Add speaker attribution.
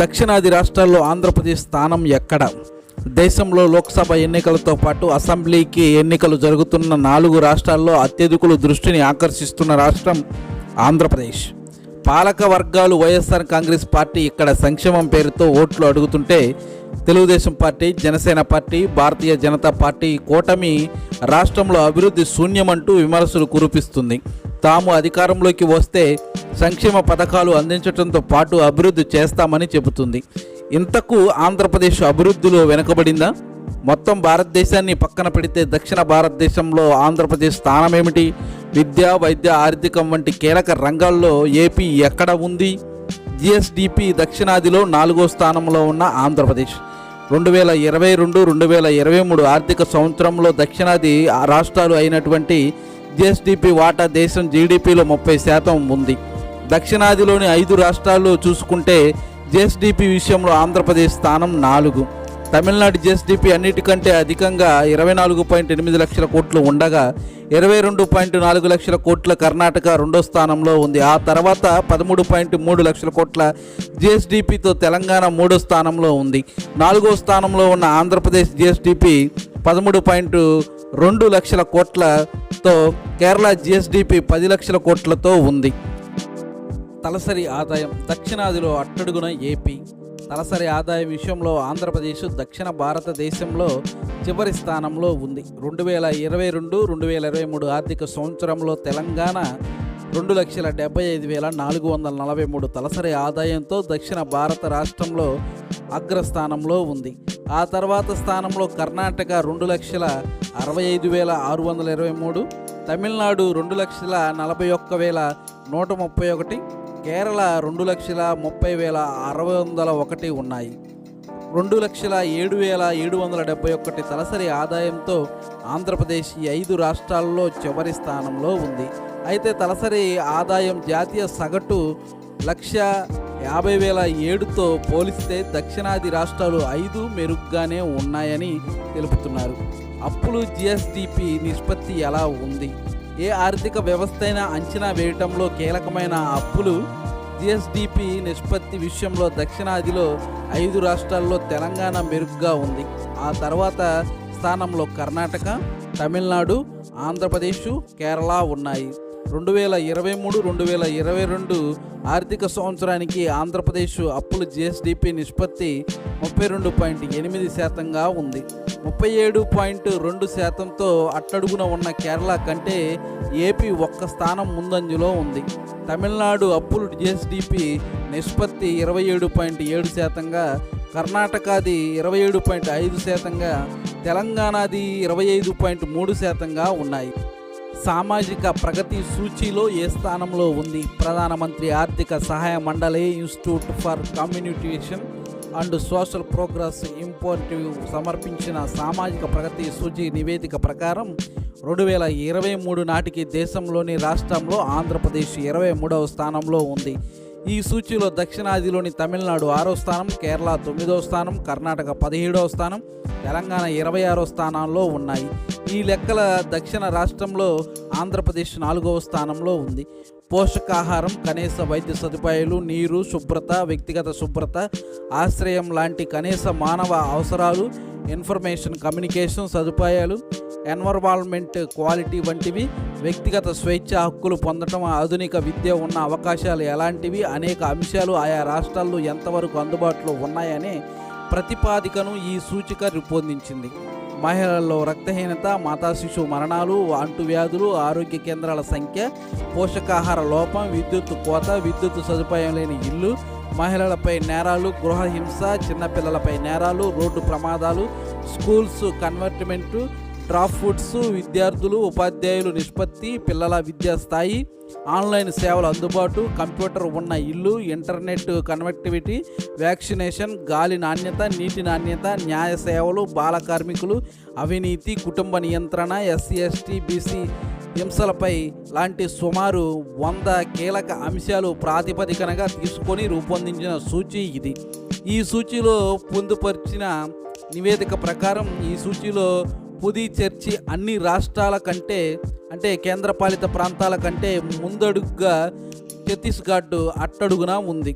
Speaker 1: దక్షిణాది రాష్ట్రాల్లో ఆంధ్రప్రదేశ్ స్థానం ఎక్కడ? దేశంలో లోక్సభ ఎన్నికలతో పాటు అసెంబ్లీకి ఎన్నికలు జరుగుతున్న నాలుగు రాష్ట్రాల్లో అత్యధికులు దృష్టిని ఆకర్షిస్తున్న రాష్ట్రం ఆంధ్రప్రదేశ్. పాలక వర్గాలు వైఎస్ఆర్ కాంగ్రెస్ పార్టీ ఇక్కడ సంక్షేమం పేరుతో ఓట్లు అడుగుతుంటే Telugu Desam party Janasena party Bharatiya Janata party కూటమి రాష్ట్రంలో అభివృద్ధి శూన్యమంటూ విమర్శలు కురిపిస్తుంది. తాము అధికారంలోకి వస్తే సంక్షేమ పథకాలు అందించడంతో పాటు అభివృద్ధి చేస్తామని చెబుతుంది. ఇంతకు ఆంధ్రప్రదేశ్ అభివృద్ధిలో వెనుకబడిందా? మొత్తం భారతదేశాన్ని పక్కన పెడితే దక్షిణ భారతదేశంలో ఆంధ్రప్రదేశ్ స్థానం ఏమిటి విద్య వైద్య ఆర్థికం వంటి కీలక రంగాల్లో ఏపీ ఎక్కడ ఉంది? జిఎస్డిపి దక్షిణాదిలో నాలుగో స్థానంలో ఉన్న ఆంధ్రప్రదేశ్. రెండు వేల ఇరవై రెండు రెండు వేల ఇరవై మూడు ఆర్థిక సంవత్సరంలో దక్షిణాది రాష్ట్రాలు అయినటువంటి జిఎస్డిపి వాటా దేశం జీడిపిలో ముప్పై శాతం ఉంది. దక్షిణాదిలోని ఐదు రాష్ట్రాల్లో చూసుకుంటే జిఎస్డిపి విషయంలో ఆంధ్రప్రదేశ్ స్థానం నాలుగు. తమిళనాడు జిఎస్డిపి అన్నిటికంటే అధికంగా ఇరవై నాలుగు పాయింట్ ఎనిమిది లక్షల కోట్లు ఉండగా ఇరవై రెండు పాయింట్ నాలుగు లక్షల కోట్ల కర్ణాటక రెండో స్థానంలో ఉంది. ఆ తర్వాత పదమూడు పాయింట్ మూడు లక్షల కోట్ల జిఎస్డిపితో తెలంగాణ మూడో స్థానంలో ఉంది. నాలుగో స్థానంలో ఉన్న ఆంధ్రప్రదేశ్ జిఎస్డిపి పదమూడు పాయింట్ రెండు లక్షల కోట్లతో కేరళ జిఎస్డిపి పది లక్షల కోట్లతో ఉంది. తలసరి ఆదాయం దక్షిణాదిలో అట్టడుగున ఏపీ. తలసరి ఆదాయం విషయంలో ఆంధ్రప్రదేశ్ దక్షిణ భారతదేశంలో చివరి స్థానంలో ఉంది. రెండు వేల ఇరవై రెండు రెండు వేల ఇరవై మూడు ఆర్థిక సంవత్సరంలో తెలంగాణ రెండు లక్షల డెబ్బై ఐదు వేల నాలుగు వందల నలభై మూడు తలసరి ఆదాయంతో దక్షిణ భారత రాష్ట్రంలో అగ్రస్థానంలో ఉంది. ఆ తర్వాత స్థానంలో కర్ణాటక రెండు లక్షల అరవై ఐదు వేల ఆరు వందల ఇరవై మూడు తమిళనాడు రెండు లక్షల నలభై ఒక్క వేల నూట ముప్పై ఒకటి కేరళ రెండు లక్షల ముప్పై వేల అరవై వందల ఒకటి ఉన్నాయి. రెండు లక్షల ఏడు వేల ఏడు వందల డెబ్బై ఒకటి తలసరి ఆదాయంతో ఆంధ్రప్రదేశ్ ఈ ఐదు రాష్ట్రాల్లో చివరి స్థానంలో ఉంది. అయితే తలసరి ఆదాయం జాతీయ సగటు లక్ష యాభై వేల ఏడుతో పోలిస్తే దక్షిణాది రాష్ట్రాలు ఐదు మెరుగ్గానే ఉన్నాయని తెలుపుతున్నారు. అప్పులు జిఎస్డిపి నిష్పత్తి ఎలా ఉంది? ఏ ఆర్థిక వ్యవస్థ అయినా అంచనా వేయటంలో కీలకమైన అప్పులు? జిఎస్డిపి నిష్పత్తి విషయంలో దక్షిణాదిలో ఐదు రాష్ట్రాల్లో తెలంగాణ మెరుగ్గా ఉంది. ఆ తర్వాత స్థానంలో కర్ణాటక తమిళనాడు ఆంధ్రప్రదేశ్ కేరళ ఉన్నాయి. రెండు వేల ఇరవై మూడు రెండు వేల ఇరవై రెండు ఆర్థిక సంవత్సరానికి ఆంధ్రప్రదేశ్ అప్పులు జిఎస్డిపి నిష్పత్తి ముప్పై రెండు పాయింట్ ఎనిమిది శాతంగా ఉంది. ముప్పై ఏడు పాయింట్ రెండు శాతంతో అట్టడుగున ఉన్న కేరళ కంటే ఏపీ ఒక్క స్థానం ముందంజలో ఉంది. తమిళనాడు అప్పులు జిఎస్డిపి నిష్పత్తి ఇరవై ఏడు పాయింట్ ఏడు శాతంగా కర్ణాటకది ఇరవై ఏడు పాయింట్ ఐదు శాతంగా తెలంగాణది ఇరవై ఐదు పాయింట్ మూడు శాతంగా ఉన్నాయి. సామాజిక ప్రగతి సూచీలో ఏ స్థానంలో ఉంది? ప్రధానమంత్రి ఆర్థిక సహాయ మండలి institute for communication and social progress imperative సమర్పించిన సామాజిక ప్రగతి సూచీ నివేదిక ప్రకారం రెండు వేల ఇరవై మూడు నాటికి దేశంలోని రాష్ట్రంలో ఆంధ్రప్రదేశ్ ఇరవై మూడవ స్థానంలో ఉంది. ఈ సూచీలో దక్షిణాదిలోని తమిళనాడు ఆరో స్థానం కేరళ తొమ్మిదవ స్థానం కర్ణాటక పదిహేడవ స్థానం తెలంగాణ ఇరవై ఆరో స్థానాల్లో ఉన్నాయి. ఈ లెక్కల దక్షిణ రాష్ట్రంలో ఆంధ్రప్రదేశ్ నాలుగవ స్థానంలో ఉంది. పోషకాహారం కనీస వైద్య సదుపాయాలు నీరు శుభ్రత వ్యక్తిగత శుభ్రత ఆశ్రయం లాంటి కనీస మానవ అవసరాలు ఇన్ఫర్మేషన్ కమ్యూనికేషన్ సదుపాయాలు ఎన్వైర్వాల్మెంట్ క్వాలిటీ వంటివి వ్యక్తిగత స్వేచ్ఛ హక్కులు పొందటం ఆధునిక విద్య ఉన్న అవకాశాలు ఎలాంటివి అనేక అంశాలు ఆయా రాష్ట్రాల్లో ఎంతవరకు అందుబాటులో ఉన్నాయనే ప్రతిపాదికను ఈ సూచిక రూపొందించింది. మహిళల్లో రక్తహీనత మాతా శిశు మరణాలు అంటువ్యాధులు ఆరోగ్య కేంద్రాల సంఖ్య పోషకాహార లోపం విద్యుత్ కోత విద్యుత్ సదుపాయం లేని ఇల్లు మహిళలపై నేరాలు గృహహింస చిన్నపిల్లలపై నేరాలు రోడ్డు ప్రమాదాలు స్కూల్స్ కన్వర్ట్మెంటు డ్రాప్ ఫుడ్స్ విద్యార్థులు ఉపాధ్యాయులు నిష్పత్తి పిల్లల విద్యా స్థాయి ఆన్లైన్ సేవలు అందుబాటు కంప్యూటర్ ఉన్న ఇల్లు ఇంటర్నెట్ కనెక్టివిటీ వ్యాక్సినేషన్ గాలి నాణ్యత నీటి నాణ్యత న్యాయ సేవలు బాల కార్మికులు అవినీతి కుటుంబ నియంత్రణ ఎస్సీ ఎస్టీ బీసీ హింసలపై లాంటి సుమారు వంద కీలక అంశాలు ప్రాతిపదికనగా తీసుకొని రూపొందించిన సూచి ఇది. ఈ సూచీలో పొందుపరిచిన నివేదిక ప్రకారం ఈ సూచీలో పుదుచ్చేరి అన్ని రాష్ట్రాల కంటే అంటే కేంద్రపాలిత ప్రాంతాల కంటే ముందడుగుగా ఛత్తీస్గఢ్ అట్టడుగున ఉంది.